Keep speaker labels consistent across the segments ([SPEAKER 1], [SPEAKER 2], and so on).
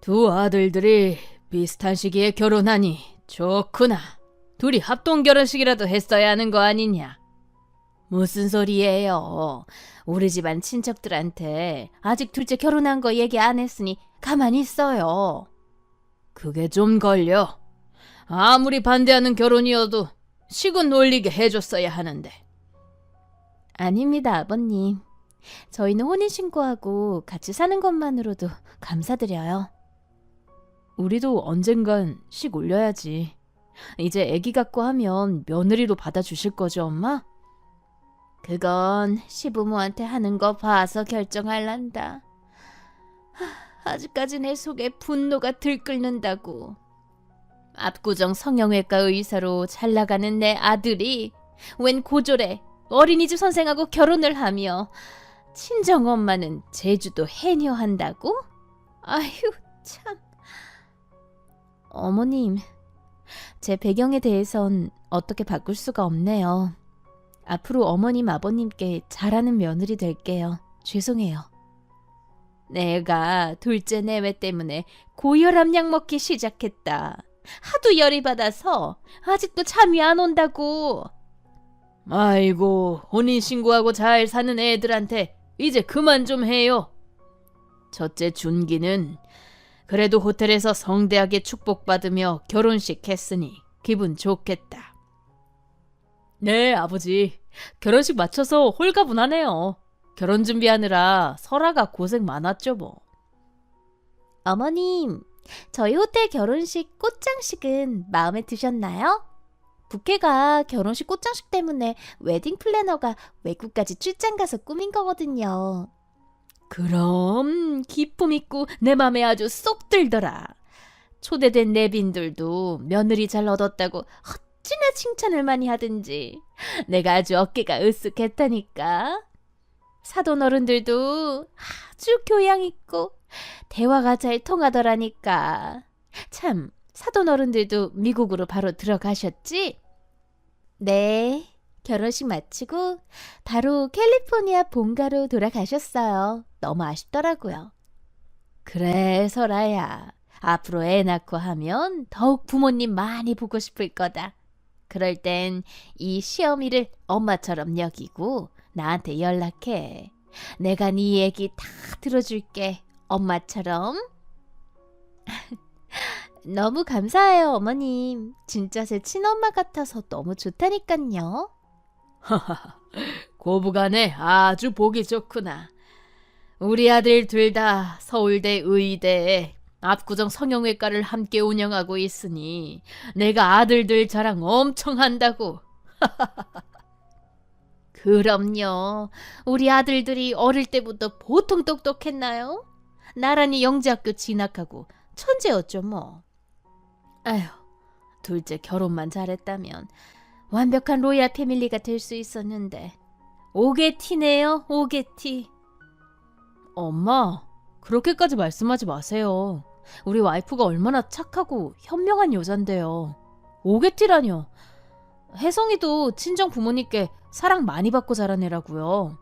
[SPEAKER 1] 두 아들들이 비슷한 시기에 결혼하니 좋구나. 둘이 합동 결혼식이라도 했어야 하는 거 아니냐? 무슨 소리예요? 우리 집안 친척들한테 아직 둘째 결혼한 거 얘기 안 했으니 가만히 있어요. 그게 좀 걸려. 아무리 반대하는 결혼이어도 식은 올리게 해줬어야 하는데.
[SPEAKER 2] 아닙니다, 아버님. 저희는 혼인신고하고 같이 사는 것만으로도 감사드려요.
[SPEAKER 1] 우리도 언젠간 식 올려야지. 이제 아기 갖고 하면 며느리로 받아주실 거죠, 엄마?
[SPEAKER 2] 그건 시부모한테 하는 거 봐서 결정할란다. 하, 아직까지 내 속에 분노가 들끓는다고. 압구정 성형외과 의사로 잘 나가는 내 아들이 웬 고졸에 어린이집 선생하고 결혼을 하며 친정 엄마는 제주도 해녀한다고? 아휴 참. 어머님, 제 배경에 대해선 어떻게 바꿀 수가 없네요. 앞으로 어머님 아버님께 잘하는 며느리 될게요. 죄송해요. 내가 둘째 내외 때문에 고혈압 약 먹기 시작했다. 하도 열이 받아서 아직도 잠이 안 온다고.
[SPEAKER 1] 아이고, 혼인 신고하고 잘 사는 애들한테 이제 그만 좀 해요. 첫째 준기는 그래도 호텔에서 성대하게 축복받으며 결혼식 했으니 기분 좋겠다. 네, 아버지. 결혼식 마쳐서 홀가분하네요. 결혼 준비하느라 설아가 고생 많았죠, 뭐.
[SPEAKER 2] 어머님, 저희 호텔 결혼식 꽃장식은 마음에 드셨나요? 부케가 결혼식 꽃장식 때문에 웨딩 플래너가 외국까지 출장 가서 꾸민 거거든요.
[SPEAKER 1] 그럼 기품 있고 내 맘에 아주 쏙 들더라. 초대된 내빈들도 며느리 잘 얻었다고 어찌나 칭찬을 많이 하든지 내가 아주 어깨가 으쓱했다니까.
[SPEAKER 2] 사돈 어른들도 아주 교양 있고 대화가 잘 통하더라니까. 참, 사돈 어른들도 미국으로 바로 들어가셨지? 네. 결혼식 마치고 바로 캘리포니아 본가로 돌아가셨어요. 너무 아쉽더라고요. 그래, 설아야. 앞으로 애 낳고 하면 더욱 부모님 많이 보고 싶을 거다. 그럴 땐 이 시어미를 엄마처럼 여기고 나한테 연락해. 내가 네 얘기 다 들어줄게. 엄마처럼. 너무 감사해요, 어머님. 진짜 제 친엄마 같아서 너무 좋다니깐요.
[SPEAKER 1] 고부간에 아주 보기 좋구나. 우리 아들 둘 다 서울대 의대에 압구정 성형외과를 함께 운영하고 있으니 내가 아들들 자랑 엄청 한다고.
[SPEAKER 2] 그럼요. 우리 아들들이 어릴 때부터 보통 똑똑했나요? 나란히 영재학교 진학하고 천재였죠, 뭐. 아휴, 둘째 결혼만 잘했다면 완벽한 로얄 패밀리가 될 수 있었는데 오게티네요, 오게티.
[SPEAKER 1] 엄마, 그렇게까지 말씀하지 마세요. 우리 와이프가 얼마나 착하고 현명한 여잔데요. 오게티라뇨. 혜성이도 친정 부모님께 사랑 많이 받고 자란 애라고요.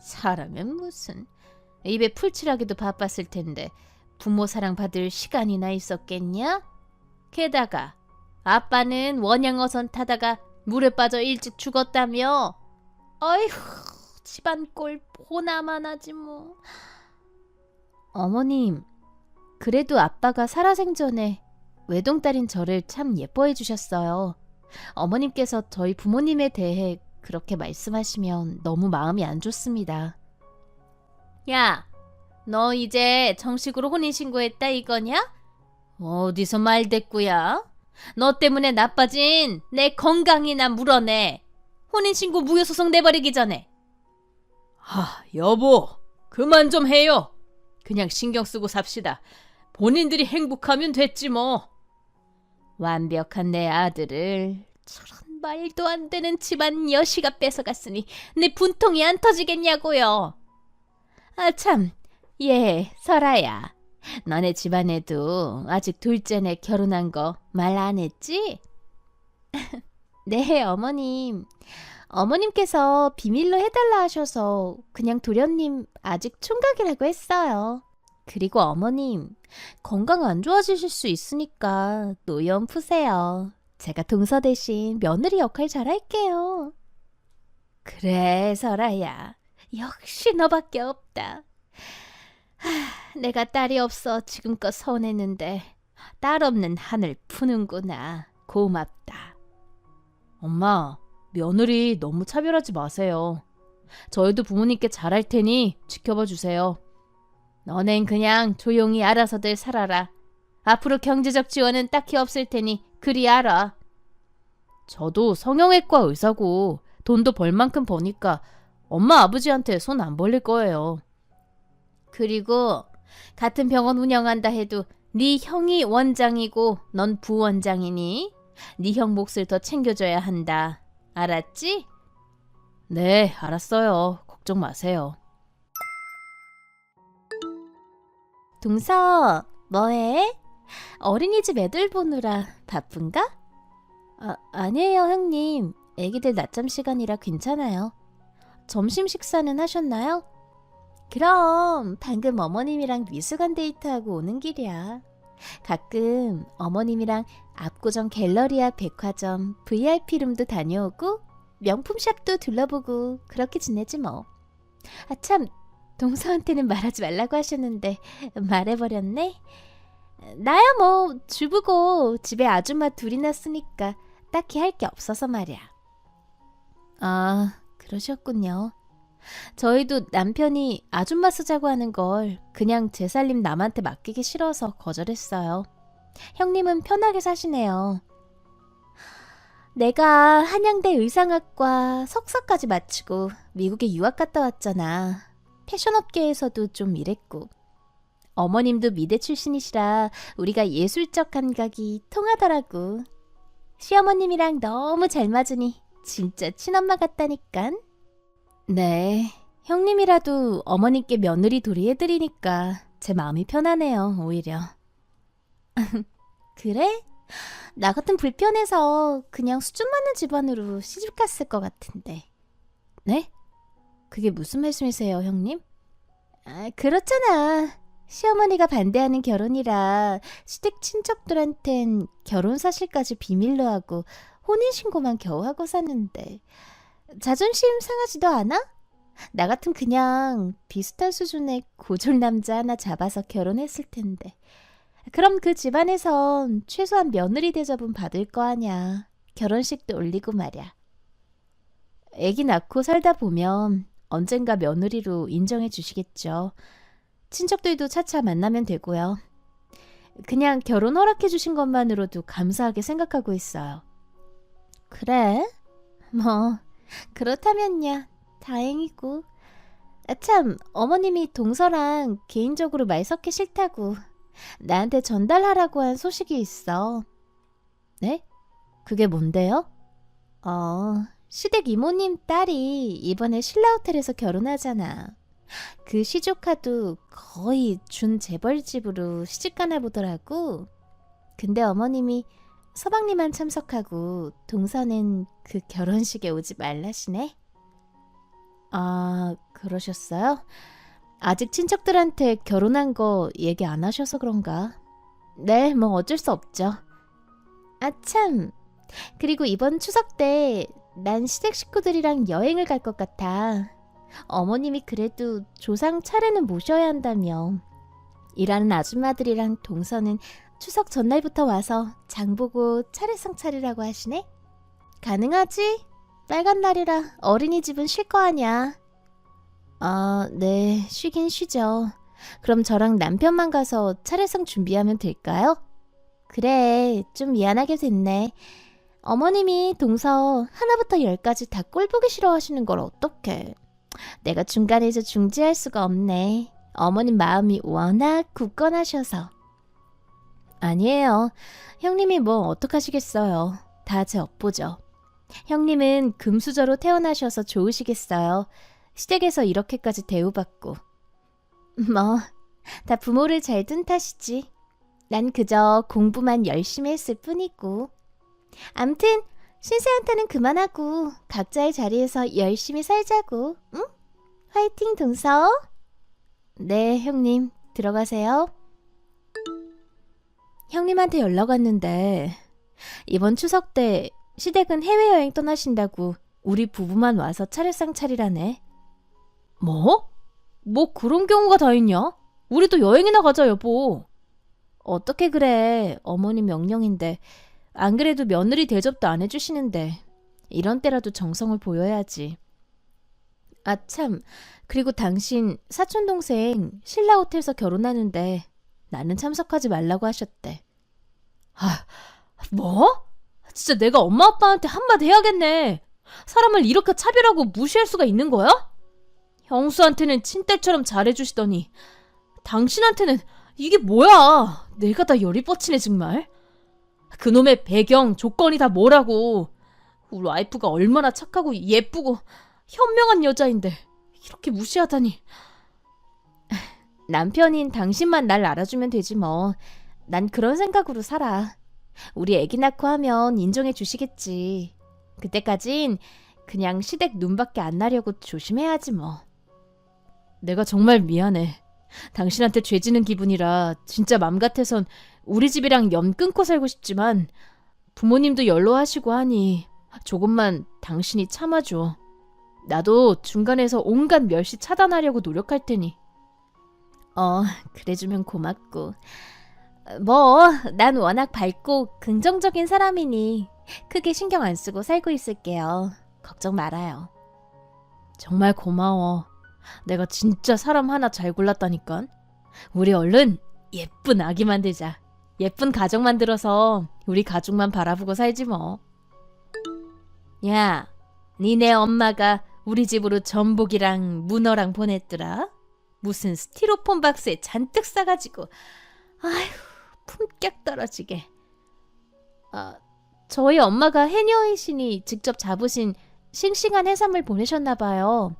[SPEAKER 2] 사람은 무슨 입에 풀칠하기도 바빴을 텐데 부모 사랑 받을 시간이나 있었겠냐? 게다가 아빠는 원양어선 타다가 물에 빠져 일찍 죽었다며. 어이후 집안 꼴 보나만 하지 뭐. 어머님, 그래도 아빠가 살아생전에 외동딸인 저를 참 예뻐해 주셨어요. 어머님께서 저희 부모님에 대해 그렇게 말씀하시면 너무 마음이 안 좋습니다. 야, 너 이제 정식으로 혼인신고했다 이거냐? 어디서 말대꾸야? 너 때문에 나빠진 내 건강이나 물어내. 혼인신고 무효소송 내버리기 전에.
[SPEAKER 1] 하, 여보, 그만 좀 해요. 그냥 신경 쓰고 삽시다. 본인들이 행복하면 됐지 뭐.
[SPEAKER 2] 완벽한 내 아들을 저런 말도 안 되는 집안 여시가 뺏어갔으니 내 분통이 안 터지겠냐고요. 아 참, 예, 설아야. 너네 집안에도 아직 둘째네 결혼한 거 말 안 했지? 네, 어머님. 어머님께서 비밀로 해달라 하셔서 그냥 도련님 아직 총각이라고 했어요. 그리고 어머님, 건강 안 좋아지실 수 있으니까 노연 푸세요. 제가 동서 대신 며느리 역할 잘할게요. 그래, 설아야. 역시 너밖에 없다. 하, 내가 딸이 없어 지금껏 서운했는데 딸 없는 하늘 푸는구나. 고맙다.
[SPEAKER 1] 엄마, 며느리 너무 차별하지 마세요. 저희도 부모님께 잘할 테니 지켜봐 주세요.
[SPEAKER 2] 너넨 그냥 조용히 알아서들 살아라. 앞으로 경제적 지원은 딱히 없을 테니 그리 알아.
[SPEAKER 1] 저도 성형외과 의사고 돈도 벌 만큼 버니까 엄마 아버지한테 손 안 벌릴 거예요.
[SPEAKER 2] 그리고 같은 병원 운영한다 해도 네 형이 원장이고 넌 부원장이니 네 형 몫을 더 챙겨줘야 한다. 알았지?
[SPEAKER 1] 네, 알았어요. 걱정 마세요.
[SPEAKER 2] 동서, 뭐해? 어린이집 애들 보느라 바쁜가? 아, 아니에요, 형님. 애기들 낮잠 시간이라 괜찮아요. 점심 식사는 하셨나요? 그럼 방금 어머님이랑 미술관 데이트하고 오는 길이야. 가끔 어머님이랑 압구정 갤러리아 백화점 VIP룸도 다녀오고 명품샵도 둘러보고 그렇게 지내지 뭐. 아 참, 동서한테는 말하지 말라고 하셨는데 말해버렸네. 나야 뭐 주부고 집에 아줌마 둘이나 쓰니까 딱히 할 게 없어서 말이야. 아, 그러셨군요. 저희도 남편이 아줌마 쓰자고 하는 걸 그냥 제 살림 남한테 맡기기 싫어서 거절했어요. 형님은 편하게 사시네요. 내가 한양대 의상학과 석사까지 마치고 미국에 유학 갔다 왔잖아. 패션업계에서도 좀 일했고. 어머님도 미대 출신이시라 우리가 예술적 감각이 통하더라고. 시어머님이랑 너무 잘 맞으니 진짜 친엄마 같다니깐. 네, 형님이라도 어머님께 며느리 도리해드리니까 제 마음이 편하네요, 오히려. 그래? 나 같은 불편해서 그냥 수준 맞는 집안으로 시집 갔을 것 같은데. 네? 그게 무슨 말씀이세요, 형님? 아, 그렇잖아. 시어머니가 반대하는 결혼이라 시댁 친척들한텐 결혼 사실까지 비밀로 하고 혼인신고만 겨우 하고 샀는데 자존심 상하지도 않아? 나 같은 그냥 비슷한 수준의 고졸 남자 하나 잡아서 결혼했을 텐데. 그럼 그 집안에선 최소한 며느리 대접은 받을 거 아냐. 결혼식도 올리고 말야. 애기 낳고 살다 보면 언젠가 며느리로 인정해 주시겠죠. 친척들도 차차 만나면 되고요. 그냥 결혼 허락해 주신 것만으로도 감사하게 생각하고 있어요. 그래? 뭐, 그렇다면야 다행이고. 아, 참, 어머님이 동서랑 개인적으로 말 섞기 싫다고 나한테 전달하라고 한 소식이 있어. 네? 그게 뭔데요? 어, 시댁 이모님 딸이 이번에 신라호텔에서 결혼하잖아. 그 시조카도 거의 준 재벌집으로 시집가나 보더라고. 근데 어머님이 서방님만 참석하고 동서는 그 결혼식에 오지 말라시네. 아, 그러셨어요? 아직 친척들한테 결혼한 거 얘기 안 하셔서 그런가? 네, 뭐 어쩔 수 없죠. 아, 참. 그리고 이번 추석 때 난 시댁 식구들이랑 여행을 갈 것 같아. 어머님이 그래도 조상 차례는 모셔야 한다며. 일하는 아줌마들이랑 동서는 추석 전날부터 와서 장 보고 차례상 차리라고 하시네? 가능하지? 빨간 날이라 어린이집은 쉴 거 아냐. 아, 네, 쉬긴 쉬죠. 그럼 저랑 남편만 가서 차례상 준비하면 될까요? 그래, 좀 미안하게 됐네. 어머님이 동서 하나부터 열까지 다 꼴보기 싫어하시는 걸 어떡해. 내가 중간에서 중지할 수가 없네. 어머님 마음이 워낙 굳건하셔서. 아니에요. 형님이 뭐 어떡하시겠어요. 다 제 업보죠. 형님은 금수저로 태어나셔서 좋으시겠어요. 시댁에서 이렇게까지 대우받고. 뭐, 다 부모를 잘 둔 탓이지. 난 그저 공부만 열심히 했을 뿐이고. 암튼, 신세한테는 그만하고 각자의 자리에서 열심히 살자고, 응? 화이팅, 동서. 네, 형님. 들어가세요. 형님한테 연락 왔는데 이번 추석 때 시댁은 해외여행 떠나신다고 우리 부부만 와서 차례상 차리라네.
[SPEAKER 1] 뭐? 뭐 그런 경우가 다 있냐? 우리도 여행이나 가자 여보.
[SPEAKER 2] 어떻게 그래. 어머니 명령인데. 안 그래도 며느리 대접도 안 해주시는데. 이런 때라도 정성을 보여야지. 아, 참. 그리고 당신 사촌동생 신라 호텔에서 결혼하는데 나는 참석하지 말라고 하셨대.
[SPEAKER 1] 아, 뭐? 진짜 내가 엄마 아빠한테 한마디 해야겠네. 사람을 이렇게 차별하고 무시할 수가 있는 거야? 형수한테는 친딸처럼 잘해주시더니 당신한테는 이게 뭐야? 내가 다 열이 뻗치네 정말. 그놈의 배경 조건이 다 뭐라고? 우리 와이프가 얼마나 착하고 예쁘고 현명한 여자인데 이렇게 무시하다니.
[SPEAKER 2] 남편인 당신만 날 알아주면 되지 뭐. 난 그런 생각으로 살아. 우리 애기 낳고 하면 인정해 주시겠지. 그때까진 그냥 시댁 눈밖에 안 나려고 조심해야지 뭐.
[SPEAKER 1] 내가 정말 미안해. 당신한테 죄 지는 기분이라 진짜 맘 같아선 우리 집이랑 연 끊고 살고 싶지만 부모님도 연로하시고 하니 조금만 당신이 참아줘. 나도 중간에서 온갖 멸시 차단하려고 노력할 테니.
[SPEAKER 2] 어, 그래주면 고맙고. 뭐, 난 워낙 밝고 긍정적인 사람이니 크게 신경 안 쓰고 살고 있을게요. 걱정 말아요.
[SPEAKER 1] 정말 고마워. 내가 진짜 사람 하나 잘 골랐다니까. 우리 얼른 예쁜 아기 만들자. 예쁜 가정 만들어서 우리 가족만 바라보고 살지 뭐. 야, 니네 엄마가 우리 집으로 전복이랑 문어랑 보냈더라. 무슨 스티로폼 박스에 잔뜩 싸가지고. 아휴, 품격 떨어지게.
[SPEAKER 2] 아, 저희 엄마가 해녀이신이 직접 잡으신 싱싱한 해산물 보내셨나 봐요.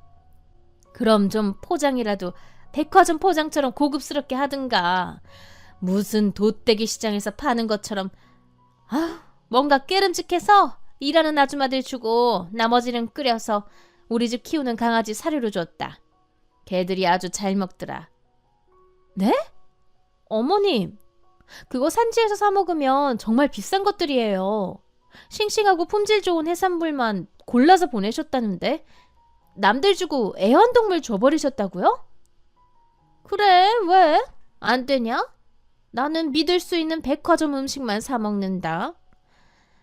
[SPEAKER 1] 그럼 좀 포장이라도 백화점 포장처럼 고급스럽게 하든가. 무슨 돗대기 시장에서 파는 것처럼 아, 뭔가 깨름직해서 일하는 아줌마들 주고 나머지는 끓여서 우리 집 키우는 강아지 사료로 줬다. 개들이 아주 잘 먹더라. 네? 어머님, 그거 산지에서 사 먹으면 정말 비싼 것들이에요. 싱싱하고 품질 좋은 해산물만 골라서 보내셨다는데 남들 주고 애완동물 줘버리셨다고요? 그래, 왜? 안 되냐? 나는 믿을 수 있는 백화점 음식만 사 먹는다.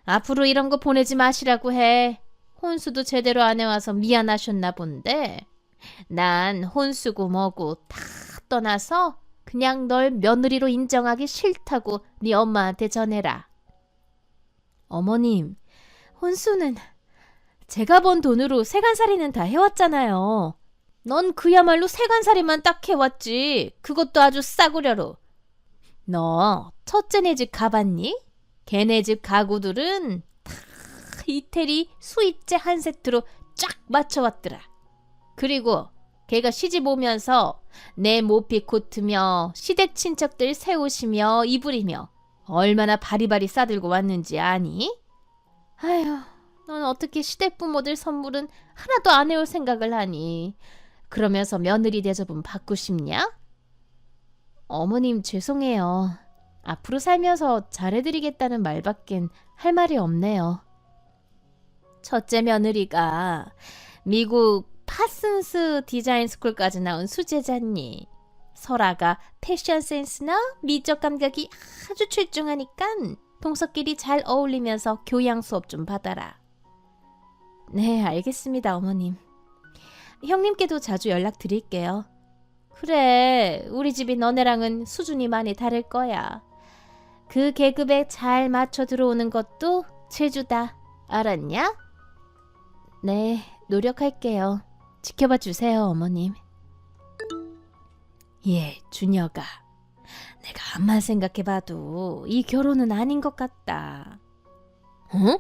[SPEAKER 1] 앞으로 이런 거 보내지 마시라고 해. 혼수도 제대로 안 해와서 미안하셨나 본데. 난 혼수고 뭐고 다 떠나서 그냥 널 며느리로 인정하기 싫다고 네 엄마한테 전해라. 어머님, 혼수는 제가 번 돈으로 세간살이는 다 해왔잖아요. 넌 그야말로 세간살이만 딱 해왔지. 그것도 아주 싸구려로. 너 첫째네 집 가봤니? 걔네 집 가구들은 다 이태리 수입제 한 세트로 쫙 맞춰왔더라. 그리고 걔가 시집 오면서 내 모피 코트며 시댁 친척들 새 옷이며 이불이며 얼마나 바리바리 싸들고 왔는지 아니? 아휴, 넌 어떻게 시댁 부모들 선물은 하나도 안 해올 생각을 하니? 그러면서 며느리 대접은 받고 싶냐? 어머님 죄송해요. 앞으로 살면서 잘해드리겠다는 말밖엔 할 말이 없네요. 첫째 며느리가 미국 파슨스 디자인 스쿨까지 나온 수제자니. 설아가 패션 센스나 미적 감각이 아주 출중하니까 동서끼리 잘 어울리면서 교양 수업 좀 받아라. 네, 알겠습니다, 어머님. 형님께도 자주 연락드릴게요. 그래, 우리 집이 너네랑은 수준이 많이 다를 거야. 그 계급에 잘 맞춰 들어오는 것도 제주다. 알았냐? 네, 노력할게요. 지켜봐 주세요, 어머님. 예, 준혁아. 내가 암만 생각해봐도 이 결혼은 아닌 것 같다. 어?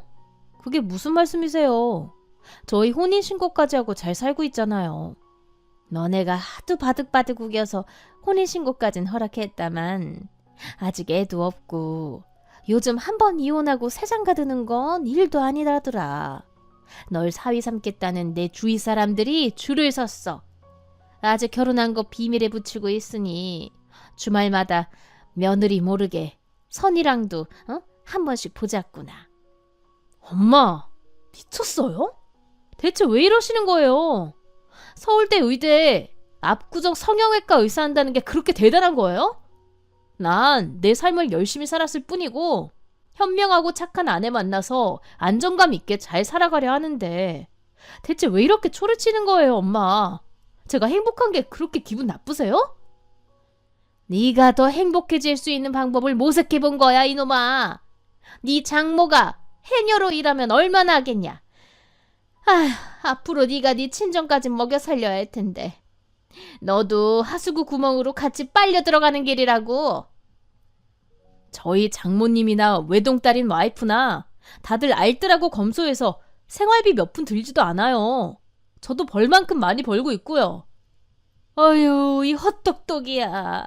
[SPEAKER 1] 그게 무슨 말씀이세요? 저희 혼인신고까지 하고 잘 살고 있잖아요. 너네가 하도 바득바득 우겨서 혼인신고까진 허락했다만 아직 애도 없고 요즘 한 번 이혼하고 세장가 드는 건 일도 아니라더라. 널 사위 삼겠다는 내 주위 사람들이 줄을 섰어. 아직 결혼한 거 비밀에 붙이고 있으니
[SPEAKER 2] 주말마다 며느리 모르게 선이랑도 어? 한 번씩 보자꾸나.
[SPEAKER 1] 엄마, 미쳤어요? 대체 왜 이러시는 거예요? 서울대 의대 압구정 성형외과 의사 한다는 게 그렇게 대단한 거예요? 난 내 삶을 열심히 살았을 뿐이고 현명하고 착한 아내 만나서 안정감 있게 잘 살아가려 하는데 대체 왜 이렇게 초를 치는 거예요, 엄마? 제가 행복한 게 그렇게 기분 나쁘세요? 네가 더 행복해질 수 있는 방법을 모색해 본 거야, 이놈아. 네 장모가 해녀로 일하면 얼마나 하겠냐? 아휴, 앞으로 네가 네 친정까지 먹여 살려야 할 텐데. 너도 하수구 구멍으로 같이 빨려 들어가는 길이라고. 저희 장모님이나 외동딸인 와이프나 다들 알뜰하고 검소해서 생활비 몇 푼 들지도 않아요. 저도 벌만큼 많이 벌고 있고요. 어휴, 이 헛똑똑이야.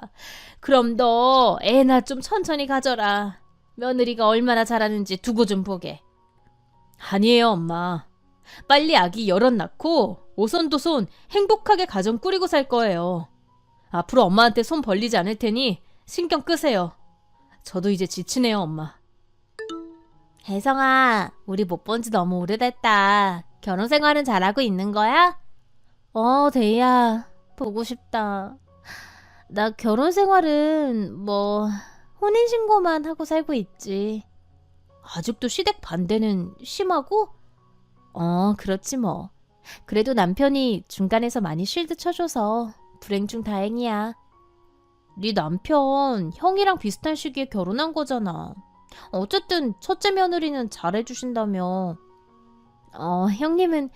[SPEAKER 1] 그럼 너 애나 좀 천천히 가져라. 며느리가 얼마나 잘하는지 두고 좀 보게. 아니에요, 엄마. 빨리 아기 여럿 낳고 오손도손 행복하게 가정 꾸리고 살 거예요. 앞으로 엄마한테 손 벌리지 않을 테니 신경 끄세요. 저도 이제 지치네요, 엄마.
[SPEAKER 2] 혜성아, 우리 못 본 지 너무 오래됐다. 결혼 생활은 잘하고 있는 거야? 어, 대야. 보고 싶다. 나 결혼 생활은 뭐 혼인 신고만 하고 살고 있지.
[SPEAKER 1] 아직도 시댁 반대는 심하고?
[SPEAKER 2] 어, 그렇지 뭐. 그래도 남편이 중간에서 많이 쉴드 쳐줘서 불행 중 다행이야.
[SPEAKER 1] 네 남편 형이랑 비슷한 시기에 결혼한 거잖아. 어쨌든 첫째 며느리는 잘해주신다며.
[SPEAKER 2] 어, 형님은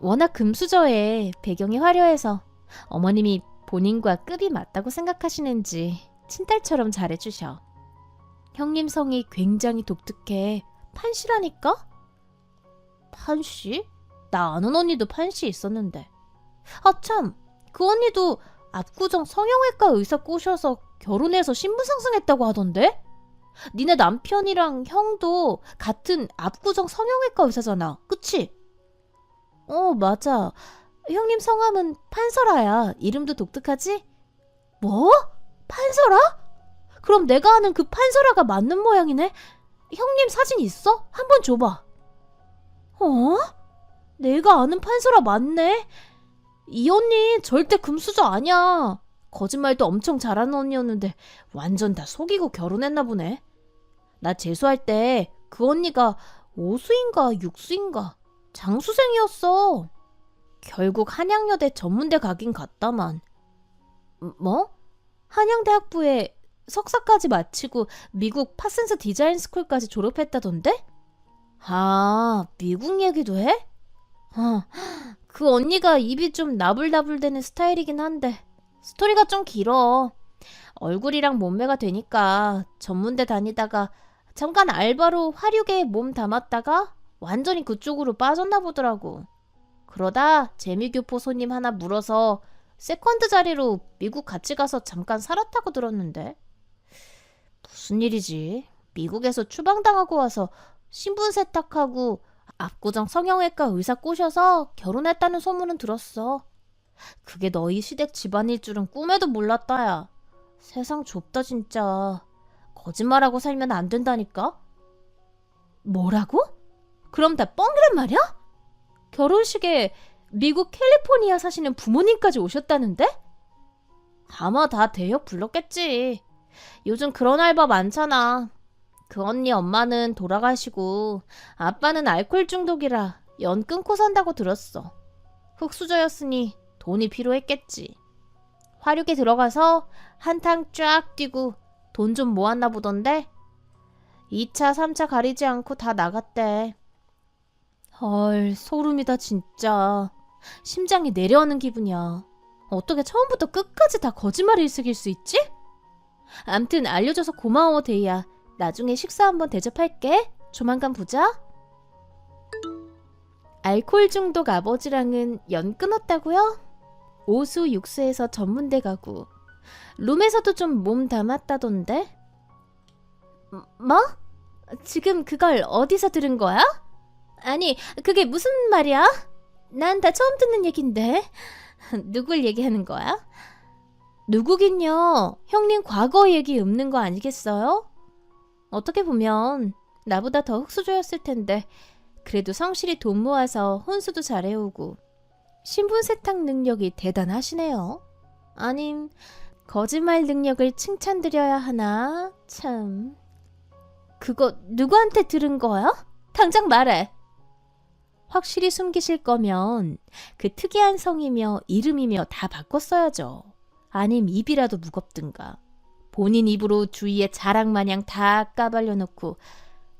[SPEAKER 2] 워낙 금수저에 배경이 화려해서 어머님이 본인과 급이 맞다고 생각하시는지 친딸처럼 잘해주셔. 형님 성이 굉장히 독특해. 판씨라니까?
[SPEAKER 1] 판씨? 나 아는 언니도 판씨 있었는데.
[SPEAKER 2] 아, 참. 그 언니도 압구정 성형외과 의사 꼬셔서 결혼해서 신분 상승했다고 하던데? 니네 남편이랑 형도 같은 압구정 성형외과 의사잖아. 그치? 어, 맞아. 형님 성함은 판설아야. 이름도 독특하지? 뭐? 판설아? 그럼 내가 아는 그 판설아가 맞는 모양이네? 형님 사진 있어? 한번 줘봐. 어? 내가 아는 판설아 맞네? 이 언니 절대 금수저 아니야. 거짓말도 엄청 잘하는 언니였는데 완전 다 속이고 결혼했나 보네. 나 재수할 때 그 언니가 오수인가 육수인가 장수생이었어. 결국 한양여대 전문대 가긴 갔다만. 뭐? 한양대학부에 석사까지 마치고 미국 파슨스 디자인 스쿨까지 졸업했다던데? 아, 미국 얘기도 해? 어, 그 언니가 입이 좀 나불나불대는 스타일이긴 한데 스토리가 좀 길어. 얼굴이랑 몸매가 되니까 전문대 다니다가 잠깐 알바로 화류계에 몸 담았다가 완전히 그쪽으로 빠졌나 보더라고. 그러다 재미교포 손님 하나 물어서 세컨드 자리로 미국 같이 가서 잠깐 살았다고 들었는데. 무슨 일이지? 미국에서 추방당하고 와서 신분 세탁하고 압구정 성형외과 의사 꼬셔서 결혼했다는 소문은 들었어. 그게 너희 시댁 집안일 줄은 꿈에도 몰랐다야. 세상 좁다 진짜. 거짓말하고 살면 안 된다니까? 뭐라고? 그럼 다 뻥이란 말이야? 결혼식에 미국 캘리포니아 사시는 부모님까지 오셨다는데? 아마 다 대역 불렀겠지. 요즘 그런 알바 많잖아. 그 언니 엄마는 돌아가시고 아빠는 알코올 중독이라 연 끊고 산다고 들었어. 흑수저였으니 돈이 필요했겠지. 화류계 들어가서 한탕 쫙 뛰고 돈 좀 모았나 보던데 2차, 3차 가리지 않고 다 나갔대. 헐, 소름이다 진짜. 심장이 내려오는 기분이야. 어떻게 처음부터 끝까지 다 거짓말을 일으킬 수 있지? 암튼 알려줘서 고마워, 데이야. 나중에 식사 한번 대접할게. 조만간 보자. 알코올 중독 아버지랑은 연 끊었다고요? 오수 육수에서 전문대 가고 룸에서도 좀 몸 담았다던데? 뭐? 지금 그걸 어디서 들은 거야? 아니, 그게 무슨 말이야? 난 다 처음 듣는 얘긴데. 누굴 얘기하는 거야? 누구긴요. 형님 과거 얘기 읊는 거 아니겠어요? 어떻게 보면 나보다 더 흑수저였을 텐데 그래도 성실히 돈 모아서 혼수도 잘해오고 신분 세탁 능력이 대단하시네요. 아님 거짓말 능력을 칭찬드려야 하나? 참. 그거 누구한테 들은 거야? 당장 말해. 확실히 숨기실 거면 그 특이한 성이며 이름이며 다 바꿨어야죠. 아님 입이라도 무겁든가. 본인 입으로 주위에 자랑 마냥 다 까발려 놓고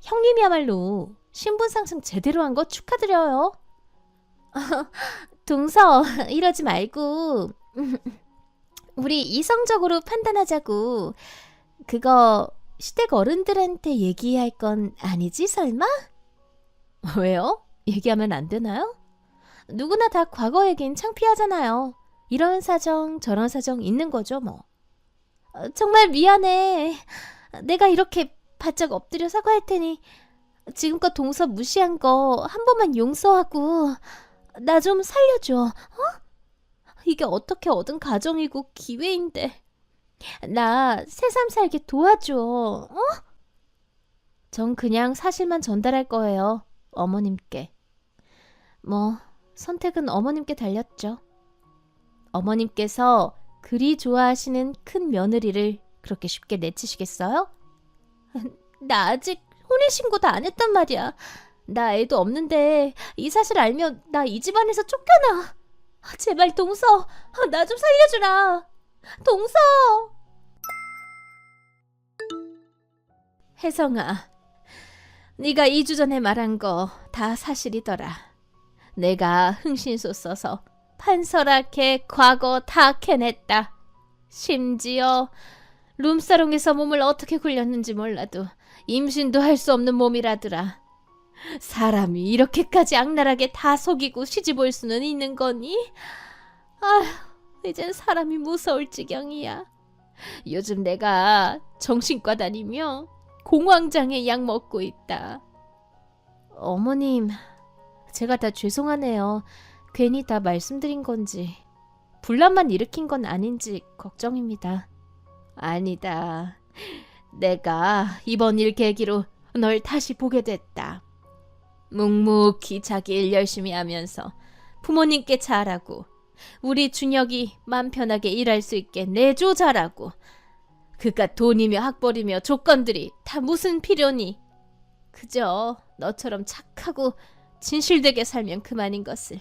[SPEAKER 2] 형님이야말로 신분 상승 제대로 한 거 축하드려요. 동서 이러지 말고 우리 이성적으로 판단하자고. 그거 시댁 어른들한테 얘기할 건 아니지 설마? 왜요? 얘기하면 안 되나요? 누구나 다 과거 얘긴 창피하잖아요. 이런 사정 저런 사정 있는 거죠 뭐. 어, 정말 미안해. 내가 이렇게 바짝 엎드려 사과할 테니 지금껏 동서 무시한 거 한 번만 용서하고 나 좀 살려줘. 어? 이게 어떻게 얻은 가정이고 기회인데. 나 새삼 살게 도와줘. 어? 전 그냥 사실만 전달할 거예요. 어머님께. 뭐 선택은 어머님께 달렸죠. 어머님께서 그리 좋아하시는 큰 며느리를 그렇게 쉽게 내치시겠어요? 나 아직 혼인신고도 안 했단 말이야. 나 애도 없는데 이 사실 알면 나 이 집안에서 쫓겨나. 제발 동서, 나 좀 살려주라. 동서! 혜성아, 네가 2주 전에 말한 거 다 사실이더라. 내가 흥신소 써서 판서랗게 과거 다 캐냈다. 심지어 룸사롱에서 몸을 어떻게 굴렸는지 몰라도 임신도 할 수 없는 몸이라더라. 사람이 이렇게까지 악랄하게 다 속이고 시집 올 수는 있는 거니? 아휴, 이젠 사람이 무서울 지경이야. 요즘 내가 정신과 다니며 공황장애 약 먹고 있다. 어머님, 제가 다 죄송하네요. 괜히 다 말씀드린 건지. 분란만 일으킨 건 아닌지 걱정입니다. 아니다. 내가 이번 일 계기로 널 다시 보게 됐다. 묵묵히 자기 일 열심히 하면서 부모님께 잘하고 우리 준혁이 맘 편하게 일할 수 있게 내조 잘하고 그깟 돈이며 학벌이며 조건들이 다 무슨 필요니? 그저 너처럼 착하고 진실되게 살면 그만인 것을.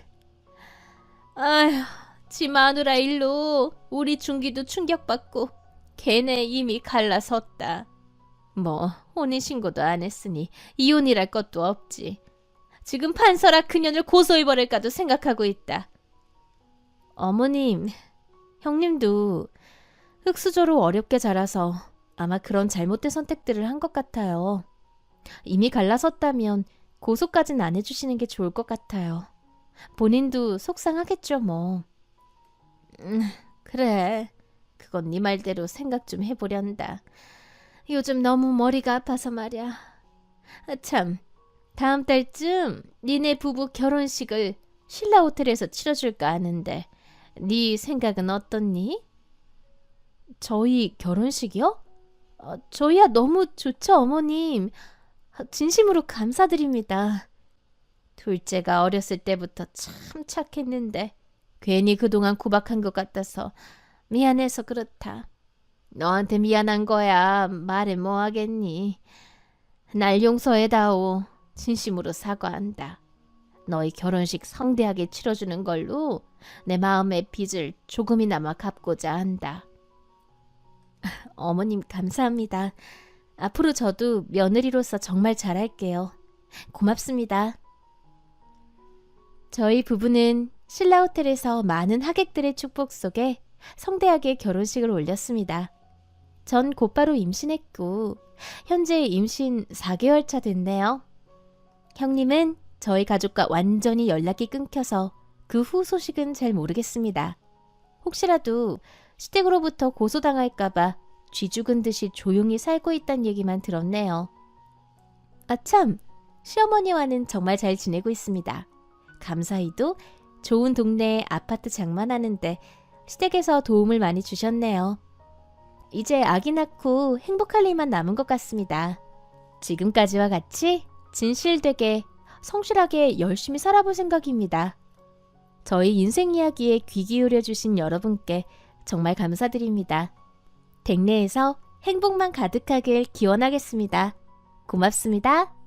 [SPEAKER 2] 아휴, 지 마누라 일로 우리 중기도 충격받고 걔네 이미 갈라섰다. 뭐 혼인신고도 안 했으니 이혼이랄 것도 없지. 지금 판서라 그년을 고소해버릴까도 생각하고 있다. 어머님, 형님도 흑수저로 어렵게 자라서 아마 그런 잘못된 선택들을 한 것 같아요. 이미 갈라섰다면 고소까진 안 해주시는 게 좋을 것 같아요. 본인도 속상하겠죠, 뭐. 음, 그래. 그건 네 말대로 생각 좀 해보련다. 요즘 너무 머리가 아파서 말이야. 아, 참, 다음 달쯤 니네 부부 결혼식을 신라 호텔에서 치러줄까 하는데 네 생각은 어떻니? 저희 결혼식이요? 어, 저희야 너무 좋죠, 어머님. 진심으로 감사드립니다. 둘째가 어렸을 때부터 참 착했는데 괜히 그동안 구박한 것 같아서 미안해서 그렇다. 너한테 미안한 거야. 말해 뭐 하겠니? 날 용서해다오. 진심으로 사과한다. 너희 결혼식 성대하게 치러주는 걸로 내 마음의 빚을 조금이나마 갚고자 한다. 어머님 감사합니다. 앞으로 저도 며느리로서 정말 잘할게요. 고맙습니다. 저희 부부는 신라 호텔에서 많은 하객들의 축복 속에 성대하게 결혼식을 올렸습니다. 전 곧바로 임신했고 현재 임신 4개월 차 됐네요. 형님은 저희 가족과 완전히 연락이 끊겨서 그 후 소식은 잘 모르겠습니다. 혹시라도 시댁으로부터 고소당할까봐 쥐 죽은 듯이 조용히 살고 있다는 얘기만 들었네요. 아참, 시어머니와는 정말 잘 지내고 있습니다. 감사히도 좋은 동네에 아파트 장만하는데 시댁에서 도움을 많이 주셨네요. 이제 아기 낳고 행복할 일만 남은 것 같습니다. 지금까지와 같이 진실되게 성실하게 열심히 살아볼 생각입니다. 저희 인생 이야기에 귀 기울여 주신 여러분께 정말 감사드립니다. 댁내에서 행복만 가득하길 기원하겠습니다. 고맙습니다.